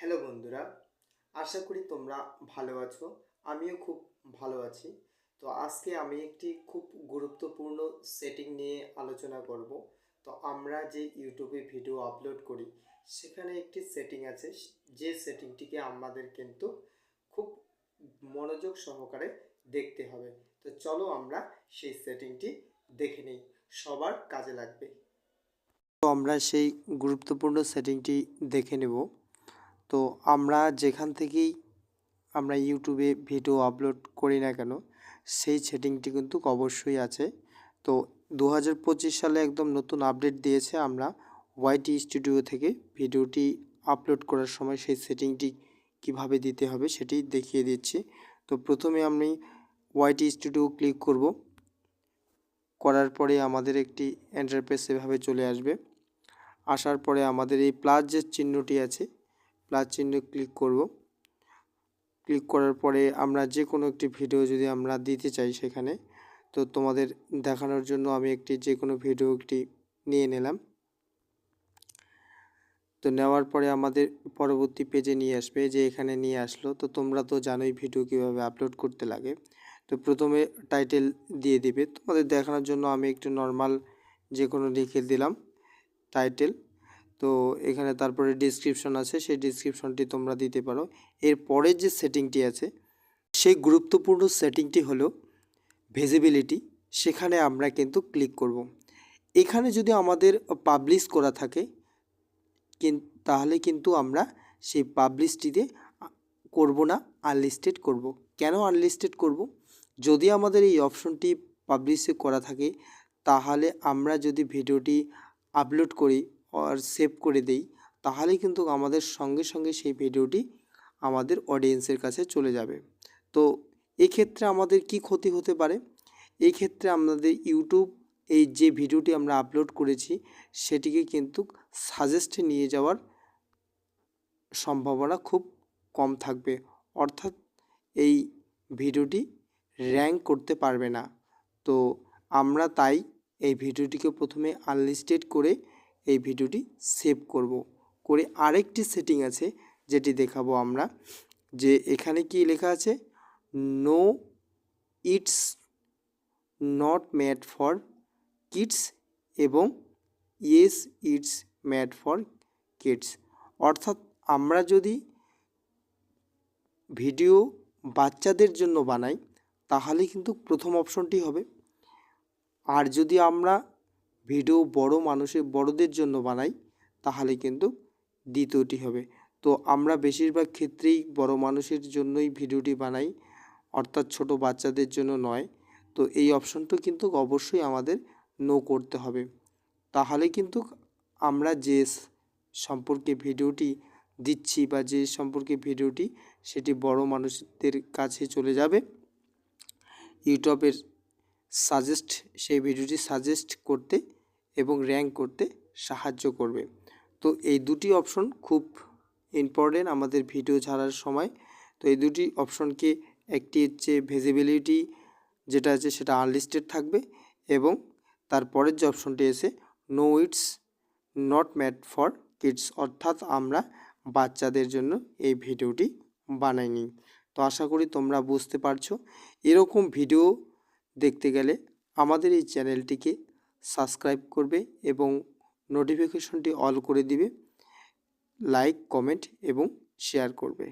Hello বন্ধুরা, আশা করি তোমরা ভালো আছো, আমিও খুব ভালো আছি। তো আজকে আমি একটি খুব গুরুত্বপূর্ণ সেটিং নিয়ে আলোচনা করব। তো আমরা যে ইউটিউবে ভিডিও আপলোড করি, সেখানে একটি সেটিং আছে, যে সেটিংটিকে আমাদের কিন্তু খুব মনোযোগ সহকারে দেখতে হবে। তো চলো আমরা সেই সেটিংটি দেখে নিই, সবার কাজে লাগবে। তো আমরা সেই গুরুত্বপূর্ণ সেটিংটি দেখে নেব। তো আমরা যেখান থেকেই আমরা ইউটিউবে ভিডিও আপলোড করি না কেন, সেই সেটিংটি কিন্তু অবশ্যই আছে। তো দু হাজার পঁচিশ সালে একদম নতুন আপডেট দিয়েছে আমরা ওয়াইটি স্টুডিও থেকে। ভিডিওটি আপলোড করার সময় সেই সেটিংটি কীভাবে দিতে হবে সেটি দেখিয়ে দিচ্ছি। তো প্রথমে আমি ওয়াইটি স্টুডিও ক্লিক করব। করার পরে আমাদের একটি এন্টারপ্রেস এভাবে চলে আসবে। আসার পরে আমাদের এই প্লাস যে চিহ্নটি আছে প্লাস চিহ্ন ক্লিক করব। ক্লিক করার পরে আমরা যে কোনো একটি ভিডিও যদি আমরা দিতে চাই সেখানে, তো তোমাদের দেখানোর জন্য আমি একটি যে কোনো ভিডিও একটি নিয়ে নিলাম। তো নেওয়ার পরে আমাদের পরবর্তী পেজে নিয়ে আসবে, যে এখানে নিয়ে আসলো। তো তোমরা তো জানোই ভিডিও কীভাবে আপলোড করতে লাগে। তো প্রথমে টাইটেল দিয়ে দিবে। তোমাদের দেখানোর জন্য আমি একটু নর্মাল যে কোনো লিখে দিলাম টাইটেল তো এখানে তারপরে ডিসক্রিপশন আছে, সেই ডিসক্রিপশনটি তোমরা দিতে পারো এর পরের যে সেটিংটি আছে, সেই গুরুত্বপূর্ণ সেটিংটি হলো ভিজিবিলিটি সেখানে আমরা কিন্তু ক্লিক করব। এখানে যদি আমাদের পাবলিশ করা থাকে তাহলে কিন্তু আমরা সেই পাবলিশটিতে করব না আনলিস্টেড করব। কেন আনলিস্টেড করব যদি আমাদের এই অপশনটি পাবলিশে করা থাকে, তাহলে আমরা যদি ভিডিওটি আপলোড করি সেভ করে দেই, তাহলে কিন্তু আমাদের সঙ্গে সঙ্গে সেই ভিডিওটি আমাদের অডিয়েন্সের কাছে চলে যাবে। তো এক্ষেত্রে আমাদের কি ক্ষতি হতে পারে? এই ক্ষেত্রে আমাদের ইউটিউব এই যে ভিডিওটি আমরা আপলোড করেছি, সেটিকে কিন্তু সাজেস্টে নিয়ে যাওয়ার সম্ভাবনা খুব কম থাকবে। অর্থাৎ এই ভিডিওটি র্যাঙ্ক করতে পারবে না। তো আমরা তাই এই ভিডিওটিকে প্রথমে আনলিস্টেড করে এই ভিডিওটি সেভ করব। করে আরেকটি সেটিং আছে, যেটি দেখাবো আমরা, যে এখানে কি লেখা আছে? No it's not made for kids এবং yes it's made for kids অর্থাৎ আমরা যদি ভিডিও বাচ্চাদের জন্য বানাই, তাহলে কিন্তু প্রথম অপশনটি হবে। আর যদি আমরা ভিডিও বড় মানুষের বড়দের জন্য বানাই, তাহলে কিন্তু দ্বিতীয়টি হবে। তো আমরা বেশিরভাগ ক্ষেত্রেই বড় মানুষের জন্যই ভিডিওটি বানাই, অর্থাৎ ছোট বাচ্চাদের জন্য নয়। তো এই অপশনটা কিন্তু অবশ্যই আমাদের নো করতে হবে। তাহলে কিন্তু আমরা যে সম্পর্কে ভিডিওটি দিচ্ছি বা যে সম্পর্কে ভিডিওটি, সেটি বড় মানুষদের কাছে চলে যাবে। ইউটিউবের সাজেস্ট সেই ভিডিওটি সাজেস্ট করতে এবং র্যাঙ্ক করতে সাহায্য করবে। তো এই দুটি অপশন খুব ইম্পর্টেন্ট আমাদের ভিডিও ছাড়ার সময়। তো এই দুটি অপশনকে একটি হচ্ছে ভিজিবিলিটি যেটা আছে সেটা আনলিস্টেড থাকবে এবং তারপরের যে অপশনটি এসে no it's not mad for kids অর্থাৎ আমরা বাচ্চাদের জন্য এই ভিডিওটি বানাইনি। তো আশা করি তোমরা বুঝতে পারছ। এরকম ভিডিও দেখতে গেলে আমাদের এই চ্যানেলটিকে সাবস্ক্রাইব করবে এবং নোটিফিকেশনটি অল করে দিবে, লাইক, কমেন্ট এবং শেয়ার করবে।